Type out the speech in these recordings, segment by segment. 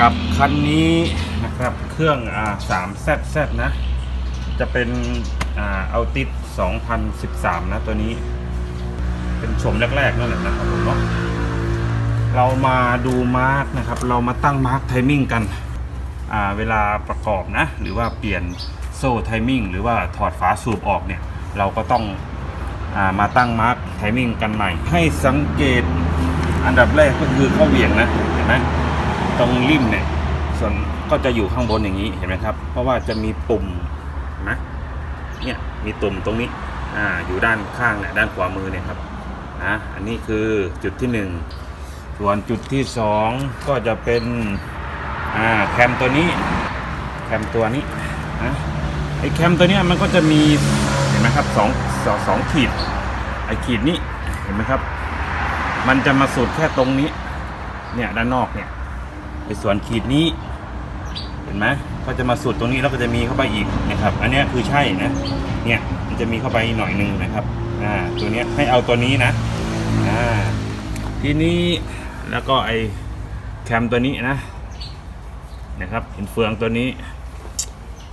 กับคันนี้นะครับเครื่องอ่า3 z z นะ จะเป็นอ่าเอาติด2013 นะตัวนี้ เป็นชมแรกๆนั่นแหละนะครับผมเนาะเรามาดูมาร์กนะครับ เรามาตั้งมาร์กไทมิ่งกันอ่าเวลาประกอบนะ หรือว่าเปลี่ยนโซ่ไทมิ่งหรือว่าถอดฝาสูบออกเนี่ย เราก็ต้องอามาตั้งมาร์กไทมิ่งกันใหม่ ให้สังเกตอันดับแรกก็คือเข้าเหวี่ยงนะเห็นไหม ตรงริมเนี่ย ส่วนก็จะอยู่ข้างบนอย่างนี้เห็นไหมครับ เพราะว่าจะมีปุ่มนไหมเนี่ยมีตุ่มตรงนี้อ่าอยู่ด้านข้างเนี่ยด้านขวามือเนี่ยครับนะอันนี้คือจุดที่หนึ่งส่วนจุดที่สองก็จะเป็นอ่าแคมตัวนี้แคมตัวนี้นะไอแคมตัวนี้มันก็จะมีเห็นไหมครับสองสองสองขีดไอขีดนี้เห็นไหมครับ มันจะมาสุดแค่ตรงนี้เนี่ยด้านนอกเนี่ย ไอส่วนขีดนี้ เห็นไหมก็จะมาสุดตรงนี้แล้วก็จะมีเข้าไปอีกนะครับ อันนี้คือใช่นะ เนี่ยมันจะมีเข้าไปหน่อยหนึงนะครับอ่าตัวนี้ให้เอาตัวนี้นะอ่าทีนี้แล้วก็ไอแคมตัวนี้นะนะครับเห็นเฟืองตัวนี้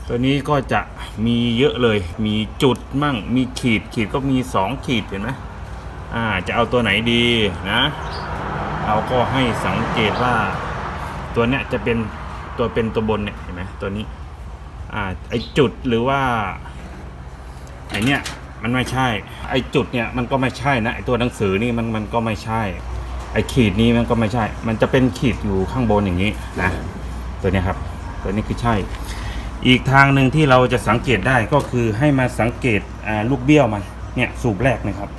ตัวนี้ก็จะมีเยอะเลย มีจุดมั่ง มีขีดขีดก็มีสองขีดเห็นไหมอ่าจะเอาตัวไหนดีนะเราก็ให้สังเกตว่า ตัวเนี้ยจะเป็นตัวเป็นตัวบนเนี่ยเห็นไหมตัวนี้อ่าไอจุดหรือว่าไอเนี้ยมันไม่ใช่ ไอจุดเนี่ยมันก็ไม่ใช่นะไอตัวหนังสือนี่มันมันก็ไม่ใช่ ไอขีดนี้มันก็ไม่ใช่ มันจะเป็นขีดอยู่ข้างบนอย่างนี้นะตัวนี้ครับ ตัวนี้คือใช่ อีกทางหนึ่งที่เราจะสังเกตได้ก็คือให้มาสังเกตอ่าลูกเบี้ยวมันเนี่ยสูบแรกนะครับ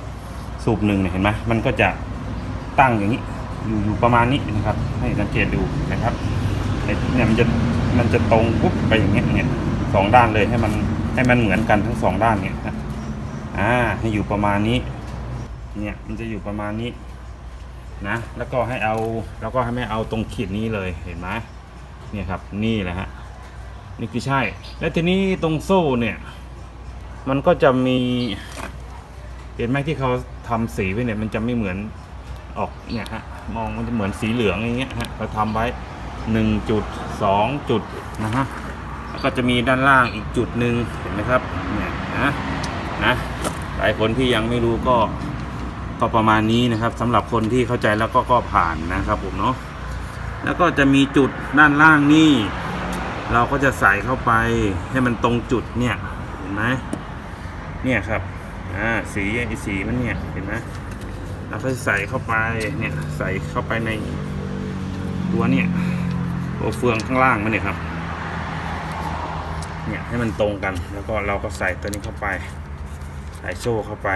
สูบหนึ่งเนี่ยเห็นไหมมันก็จะตั้งอย่างนี้ อยู่อยู่ประมาณนี้นะครับ ให้สังเกตดูนะครับเนี่ยมันจะมันจะตรงปุ๊บไปอย่างเงี้ยเนี่ยสองด้านเลยให้มันให้มันเหมือนกันทั้งสองด้านเนี่ยนะอ่าให้อยู่ประมาณนี้ เนี่ยมันจะอยู่ประมาณนี้นะแล้วก็ให้เอาแล้วก็ให้ไม่เอาตรงขีดนี้เลยเห็นไหมเนี่ยครับนี่แหละฮะนี่คือใช่ และทีนี้ตรงโซ่เนี่ย มันก็จะมีเห็นไหมที่เขาทำสีไว้เนี่ยมันจะไม่เหมือนออกเนี่ยฮะ มองมันจะเหมือนสีเหลืองอย่างเงี้ยฮะเขาทำไว้หนึ่งจุดสองจุดนะฮะแล้วก็จะมีด้านล่างอีกจุดหนึ่งเห็นไหมครับเนี่ยนะนะหลายคนที่ยังไม่รู้ก็ก็ประมาณนี้นะครับสำหรับคนที่เข้าใจแล้วก็ก็ผ่านนะครับผมเนาะแล้วก็จะมีจุดด้านล่างนี่เราก็จะใส่เข้าไปให้มันตรงจุดเนี่ยเห็นไหมเนี่ยครับอ่าสีไอสีมันเนี่ยเห็นไหม เราก็ใส่เข้าไปเนี่ยใส่เข้าไปในตัวเนี่ยตัวเฟืองข้างล่างมันเนี่ยครับ เนี่ยให้มันตรงกัน แล้วก็เราก็ใส่ตัวนี้เข้าไป ใส่โซ่เข้าไป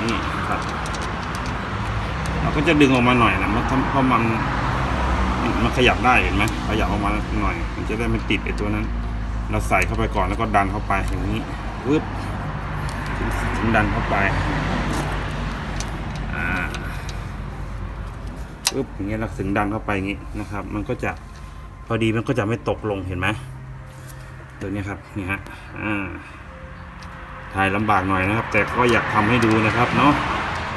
นี่ครับเราก็จะดึงออกมาหน่อยนะมันเพราะมันมันขยับได้เห็นไหมขยับออกมาหน่อย มันจะได้ไม่ติดไอ้ตัวนั้น เราใส่เข้าไปก่อนแล้วก็ดันเข้าไปอย่างนี้ปึ๊บ ดันเข้าไปปึ๊บอย่างเงี้ยเราถึงดันเข้าไปอย่างงี้นะครับ มันก็จะพอดีมันก็จะไม่ตกลงเห็นไหมตัวนี้ครับนี่ฮะอ่าถ่ายลำบากหน่อยนะครับ แต่ก็อยากทำให้ดูนะครับเนาะ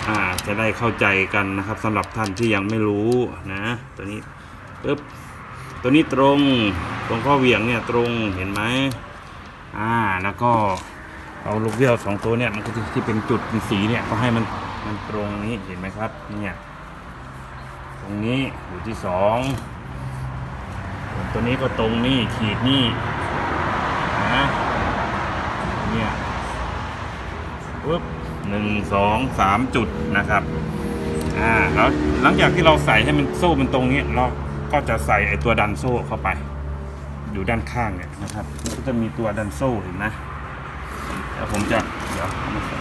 อ่าจะได้เข้าใจกันนะครับสำหรับท่านที่ยังไม่รู้นะ ตัวนี้ปึ๊บตัวนี้ตรงตรงข้อเหวี่ยงเนี่ยตรงเห็นไหมอ่าแล้วก็ เอาลูกเบี้ยวสองตัวเนี่ยมันก็ที่ที่เป็นจุดเป็นสีเนี่ยก็ให้มันมันตรงนี้เห็นไหมครับเนี่ยตรงนี้อยู่ที่สองตัวนี้ก็ตรงนี่ขีดนี่นะเนี่ยปุ๊บหนึ่งสองสามจุดนะครับอ่าแล้วหลังจากที่เราใส่ให้มันโซ่มันตรงนี้เราก็จะใส่ไอตัวดันโซ่เข้าไป อยู่ด้านข้างเนี่ยนะครับก็จะมีตัวดันโซ่เห็นไหม เดี๋ยวผมจะเดี๋ยวมาใส่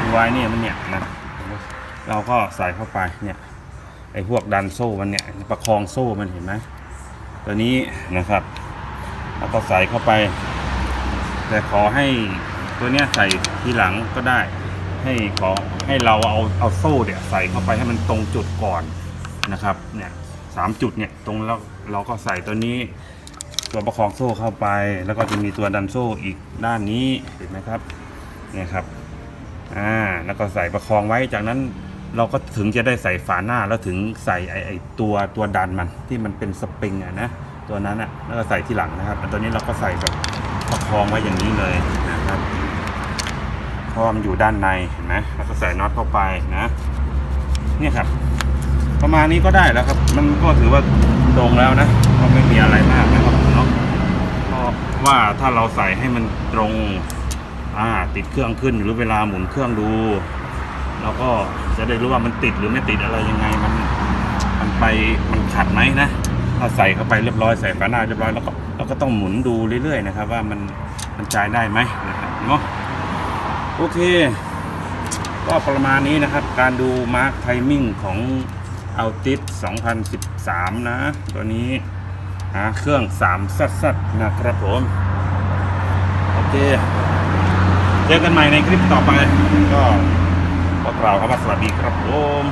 ดูไว้เนี่ยมันเนี่ยนะเราก็ใส่เข้าไปเนี่ยไอ้พวกดันโซ่มันเนี่ยประคองโซ่มันเห็นไหมตัวนี้นะครับแล้วก็ใส่เข้าไป แต่ขอให้ตัวเนี้ยใส่ทีหลังก็ได้ ให้ขอให้เราเอาเอาโซ่เนี่ยใส่เข้าไปให้มันตรงจุดก่อนนะครับเนี่ยสามจุดเนี่ยตรงแล้วเราก็ใส่ตัวนี้ ตัวประคองโซ่เข้าไป แล้วก็จะมีตัวดันโซ่อีกด้านนี้เห็นไหมครับเนี่ยครับอ่าแล้วก็ใส่ประคองไว้จากนั้นเราก็ถึงจะได้ใส่ฝาหน้าแล้วถึงใส่ไอไอตัวตัวดันมันที่มันเป็นสปริงอะนะตัวนั้นอะแล้วก็ใส่ที่หลังนะครับอันตัวนี้เราก็ใส่แบบประคองไว้อย่างนี้เลยนะครับเพราะมันอยู่ด้านในเห็นไหมแล้วก็ใส่น็อตเข้าไปนะเนี่ยครับ ประมาณนี้ก็ได้แล้วครับ มันก็ถือว่าตรงแล้วนะก็ไม่มีอะไรมากนะครับผมเนาะเพราะ ว่าถ้าเราใส่ให้มันตรงอ่าติดเครื่องขึ้นหรือเวลาหมุนเครื่องดูเราก็จะได้รู้ว่ามันติดหรือไม่ติดอะไรยังไงมันมันไปมันขัดไหมนะถ้าใส่เข้าไปเรียบร้อยใส่ฝาหน้าเรียบร้อยแล้วก็เราก็ต้องหมุนดูเรื่อยๆนะครับ ว่ามันมันจ่ายได้ไหมนะครับเนาะโอเค ก็ประมาณนี้นะครับ การดูมาร์คไทมิ่งของเอาติส2013 นะ ตัวนี้ หาเครื่อง3ซัดซัดๆนะครับผม โอเค เจอกันใหม่ในคลิปต่อไป ก็ขอกล่าวคำว่าสวัสดีครับผม